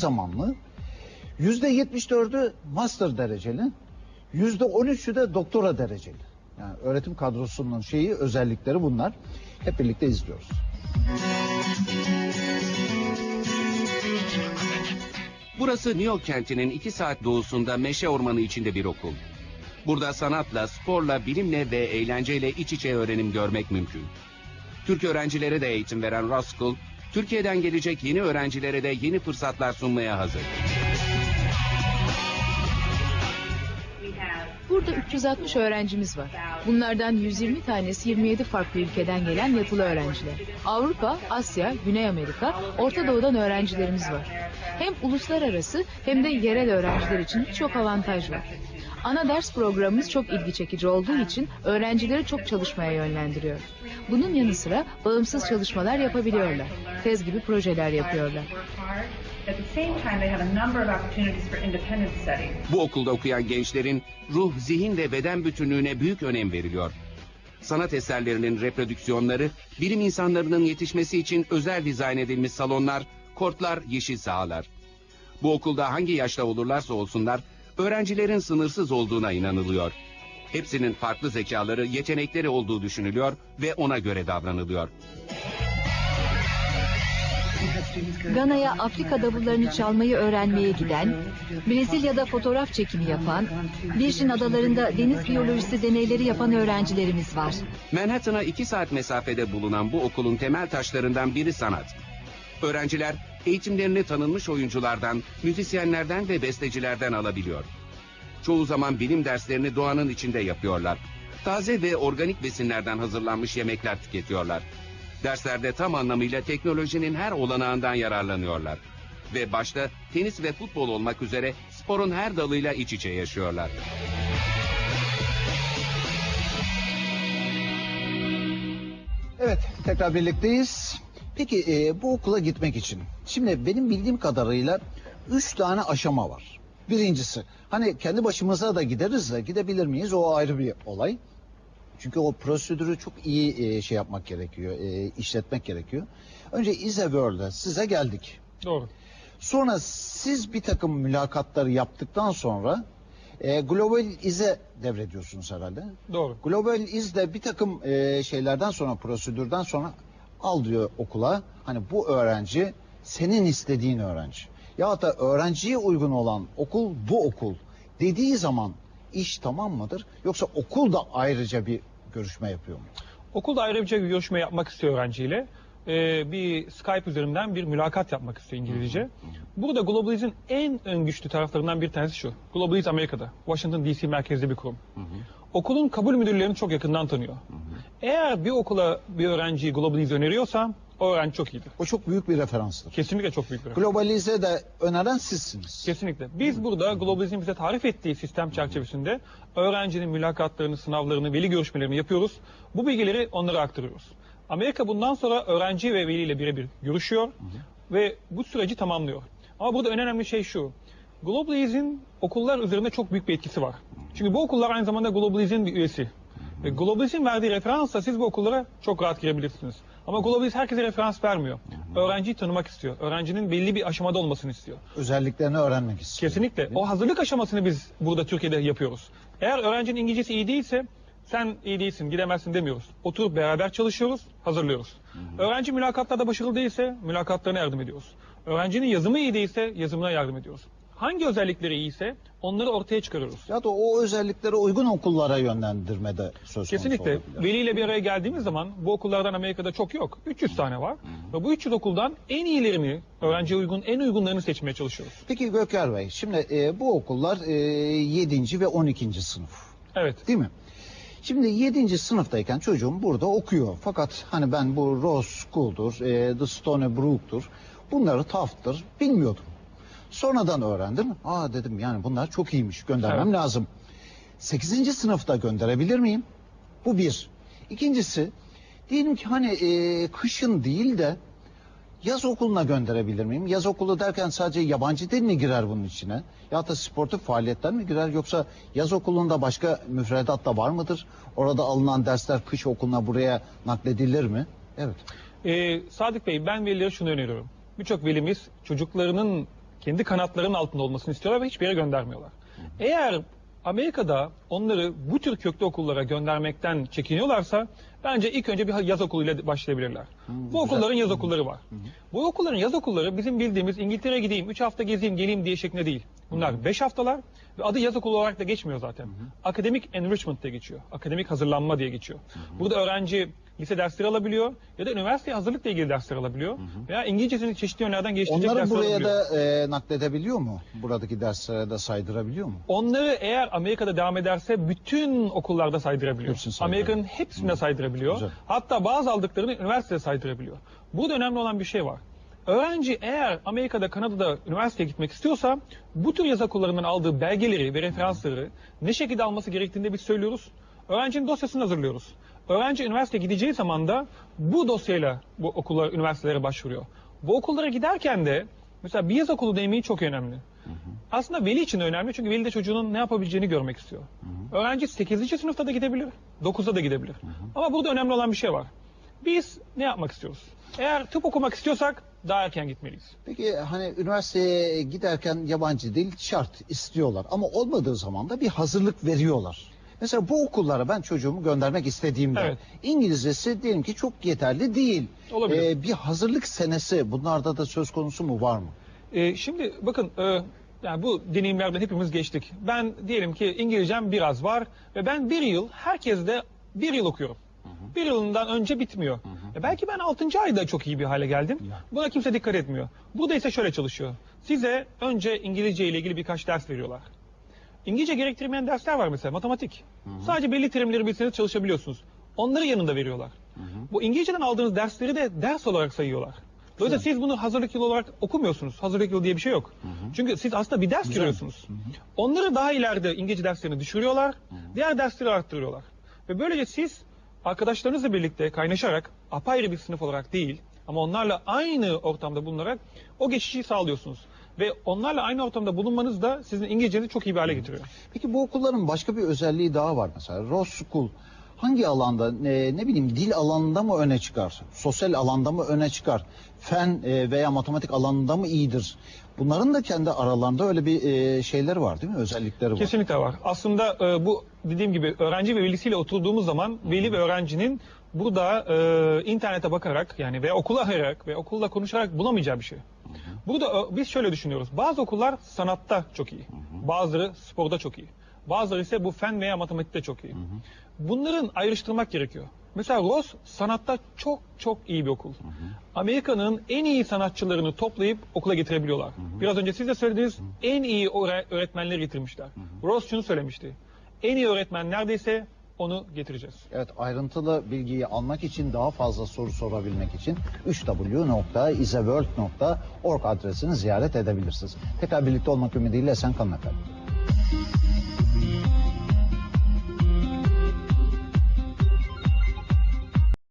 zamanlı. %74'ü master dereceli. %13'ü de doktora dereceli. Yani öğretim kadrosunun şeyi özellikleri bunlar. Hep birlikte izliyoruz. Burası New York kentinin 2 saat doğusunda meşe ormanı içinde bir okul. Burada sanatla, sporla, bilimle ve eğlenceyle iç içe öğrenim görmek mümkün. Türk öğrencilere de eğitim veren School, Türkiye'den gelecek yeni öğrencilere de yeni fırsatlar sunmaya hazır. Burada 360 öğrencimiz var. Bunlardan 120 tanesi 27 farklı ülkeden gelen yatılı öğrenciler. Avrupa, Asya, Güney Amerika, Orta Doğu'dan öğrencilerimiz var. Hem uluslararası hem de yerel öğrenciler için birçok avantaj var. Ana ders programımız çok ilgi çekici olduğu için öğrencileri çok çalışmaya yönlendiriyor. Bunun yanı sıra bağımsız çalışmalar yapabiliyorlar. Tez gibi projeler yapıyorlar. Bu okulda okuyan gençlerin ruh, zihin ve beden bütünlüğüne büyük önem veriliyor. Sanat eserlerinin reprodüksiyonları, bilim insanlarının yetişmesi için özel dizayn edilmiş salonlar, kortlar, yeşil sahalar. Bu okulda hangi yaşta olurlarsa olsunlar, öğrencilerin sınırsız olduğuna inanılıyor. Hepsinin farklı zekaları, yetenekleri olduğu düşünülüyor ve ona göre davranılıyor. Gana'ya Afrika davullarını çalmayı öğrenmeye giden, Brezilya'da fotoğraf çekimi yapan, Virgin Adaları'nda deniz biyolojisi deneyleri yapan öğrencilerimiz var. Manhattan'a 2 saat mesafede bulunan bu okulun temel taşlarından biri sanat. Öğrenciler eğitimlerini tanınmış oyunculardan, müzisyenlerden ve bestecilerden alabiliyor. Çoğu zaman bilim derslerini doğanın içinde yapıyorlar. Taze ve organik besinlerden hazırlanmış yemekler tüketiyorlar. Derslerde tam anlamıyla teknolojinin her olanağından yararlanıyorlar. Ve başta tenis ve futbol olmak üzere sporun her dalıyla iç içe yaşıyorlar. Evet, tekrar birlikteyiz. Peki e, bu okula gitmek için, şimdi benim bildiğim kadarıyla üç tane aşama var. Birincisi, hani kendi başımıza da gideriz de gidebilir miyiz o ayrı bir olay. Çünkü o prosedürü çok iyi e, şey yapmak gerekiyor, e, işletmek gerekiyor. Önce Ize World'e size geldik. Doğru. Sonra siz bir takım mülakatları yaptıktan sonra e, Global Iz'e devrediyorsunuz herhalde. Doğru. Global Iz de bir takım e, şeylerden sonra prosedürden sonra al diyor okula. Hani bu öğrenci senin istediğin öğrenci. Ya da öğrenciye uygun olan okul bu okul dediği zaman iş tamam mıdır? Yoksa okul da ayrıca bir görüşme yapıyor mu? Okulda ayrıca bir görüşme yapmak istiyor öğrenciyle. Ee, bir Skype üzerinden bir mülakat yapmak istiyor İngilizce. Burada Globaliz'in en ön güçlü taraflarından bir tanesi şu. Globaliz Amerika'da, Washington DC merkezli bir kurum. Okulun kabul müdürlerini çok yakından tanıyor. Eğer bir okula bir öğrenciyi Globaliz öneriyorsa o öğrenci çok iyidir. O çok büyük bir referanstır. Kesinlikle çok büyük bir Globalize de öneren sizsiniz. Kesinlikle. Biz burada Globalizm bize tarif ettiği sistem çerçevesinde öğrencinin mülakatlarını, sınavlarını, veli görüşmelerini yapıyoruz. Bu bilgileri onlara aktarıyoruz. Amerika bundan sonra öğrenci ve veliyle birebir görüşüyor ve bu süreci tamamlıyor. Ama burada en önemli şey şu. Globalizm'in okullar üzerinde çok büyük bir etkisi var. Çünkü bu okullar aynı zamanda Globalizm'in bir üyesi. Globalizm verdiği referansla siz bu okullara çok rahat girebilirsiniz. Ama Globalizm herkese referans vermiyor. Öğrenciyi tanımak istiyor. Öğrencinin belli bir aşamada olmasını istiyor. Özelliklerini öğrenmek istiyor. Kesinlikle. O hazırlık aşamasını biz burada Türkiye'de yapıyoruz. Eğer öğrencinin İngilizcesi iyi değilse sen iyi değilsin, gidemezsin demiyoruz. Oturup beraber çalışıyoruz, hazırlıyoruz. Öğrenci mülakatlarda başarılı değilse mülakatlarına yardım ediyoruz. Öğrencinin yazımı iyi değilse yazımına yardım ediyoruz. Hangi özellikleri iyiyse onları ortaya çıkarıyoruz. Ya da o özelliklere uygun okullara yönlendirmede söz konusu Kesinlikle. Veliyle bir araya geldiğimiz zaman bu okullardan Amerika'da çok yok. 300 tane var. Ve bu 300 okuldan en iyilerini, öğrenciye uygun, en uygunlarını seçmeye çalışıyoruz. Peki Göker Bey, şimdi e, bu okullar e, 7. ve 12. sınıf Evet. değil mi? Şimdi 7. sınıftayken çocuğum burada okuyor. Fakat hani ben bu Rose School'dur, e, The Stony Brook'tur, bunları Taft'tır bilmiyordum. Sonradan öğrendim. Aa dedim yani bunlar çok iyiymiş göndermem Evet. lazım. 8. sınıfta gönderebilir miyim? Bu bir. İkincisi diyelim ki hani e, kışın değil de Yaz okuluna gönderebilir miyim? Yaz okulu derken sadece yabancı dil mi girer bunun içine? Ya da sportif faaliyetler mi girer? Yoksa yaz okulunda başka müfredat da var mıdır? Orada alınan dersler kış okuluna buraya nakledilir mi? Evet. Ee, Sadık Bey ben velilere şunu öneriyorum. Birçok velimiz çocuklarının kendi kanatlarının altında olmasını istiyorlar ve hiçbir yere göndermiyorlar. Eğer Amerika'da onları bu tür köklü okullara göndermekten çekiniyorlarsa bence ilk önce bir yaz okuluyla başlayabilirler. bu okulların yaz okulları var. Bu okulların yaz okulları bizim bildiğimiz İngiltere'ye gideyim, 3 hafta gezeyim, geleyim diye şeklinde değil. Bunlar 5 haftalar ve adı yaz okulu olarak da geçmiyor zaten. Akademik enrichment diye geçiyor. Akademik hazırlanma diye geçiyor. Burada öğrenci lise dersleri alabiliyor ya da üniversiteye hazırlıkla ilgili dersler alabiliyor veya İngilizcesini çeşitli yönlerden geliştirecek Onları dersler buraya da e, nakledebiliyor mu? Buradaki derslere de saydırabiliyor mu? Onları eğer Amerika'da devam ederse bütün okullarda saydırabiliyor. Amerika'nın hepsine saydırabiliyor. Güzel. Hatta bazı aldıklarını üniversitede saydırabiliyor. Burada önemli olan bir şey var. Öğrenci eğer Amerika'da, Kanada'da üniversiteye gitmek istiyorsa bu tür yaz okullarından aldığı belgeleri ve referansları ne şekilde alması gerektiğini biz söylüyoruz. Öğrencinin dosyasını hazırlıyoruz. Öğrenci üniversiteye gideceği zaman da bu dosyayla bu okullar, üniversitelere başvuruyor. Bu okullara giderken de mesela bir yaz okulu deneyimi çok önemli. Aslında veli için de önemli çünkü veli de çocuğunun ne yapabileceğini görmek istiyor. Öğrenci 8. sınıfta da gidebilir, 9'da da gidebilir. Ama burada önemli olan bir şey var. Biz ne yapmak istiyoruz? Eğer tıp okumak istiyorsak daha erken gitmeliyiz. Peki hani üniversiteye giderken yabancı dil şart istiyorlar ama olmadığı zaman da bir hazırlık veriyorlar. Mesela bu okullara ben çocuğumu göndermek istediğimde Evet. İngilizcesi diyelim ki çok yeterli değil. Olabilir. Ee, bir hazırlık senesi bunlarda da söz konusu mu var mı? Ee, şimdi bakın e, yani bu deneyimlerden hepimiz geçtik. Ben diyelim ki İngilizcem biraz var ve ben bir yıl herkeste bir yıl okuyorum. Bir yılından önce bitmiyor. E belki ben 6. ayda çok iyi bir hale geldim. Buna kimse dikkat etmiyor. Burada ise şöyle çalışıyor. Size önce İngilizce ile ilgili birkaç ders veriyorlar. İngilizce gerektirmeyen dersler var mesela matematik. Sadece belli terimleri bilseniz çalışabiliyorsunuz. Onları yanında veriyorlar. Bu İngilizceden aldığınız dersleri de ders olarak sayıyorlar. Dolayısıyla siz bunu hazırlık yılı olarak okumuyorsunuz. Hazırlık yılı diye bir şey yok. Çünkü siz aslında bir ders görüyorsunuz. Onları daha ileride İngilizce derslerini düşürüyorlar. Diğer dersleri arttırıyorlar. Ve böylece siz arkadaşlarınızla birlikte kaynaşarak apayrı bir sınıf olarak değil ama onlarla aynı ortamda bulunarak o geçişi sağlıyorsunuz. Ve onlarla aynı ortamda bulunmanız da sizin İngilizcenizi çok iyi bir hale getiriyor. Peki bu okulların başka bir özelliği daha var mesela. Ross School hangi alanda ne, ne bileyim dil alanında mı öne çıkar? Sosyal alanda mı öne çıkar? Fen e, veya matematik alanında mı iyidir? Bunların da kendi aralarında öyle bir e, şeyleri var değil mi? Özellikleri var. Kesinlikle var. Aslında e, bu dediğim gibi öğrenci ve velisiyle oturduğumuz zaman veli ve öğrencinin burada e, internete bakarak yani ve okula arayarak ve okulla konuşarak bulamayacağı bir şey. Burada e, biz şöyle düşünüyoruz. Bazı okullar sanatta çok iyi. Bazıları sporda çok iyi. Bazıları ise bu fen veya matematikte çok iyi. Bunların ayrıştırmak gerekiyor. Mesela Ross sanatta çok çok iyi bir okul. Amerika'nın en iyi sanatçılarını toplayıp okula getirebiliyorlar. Biraz önce siz de söylediğiniz en iyi öğre- öğretmenleri getirmişler. Ross şunu söylemişti. En iyi öğretmen neredeyse onu getireceğiz. Evet ayrıntılı bilgiyi almak için daha fazla soru sorabilmek için 3w.iseworld.org adresini ziyaret edebilirsiniz. Tekrar birlikte olmak ümidiyle sen kalın efendim.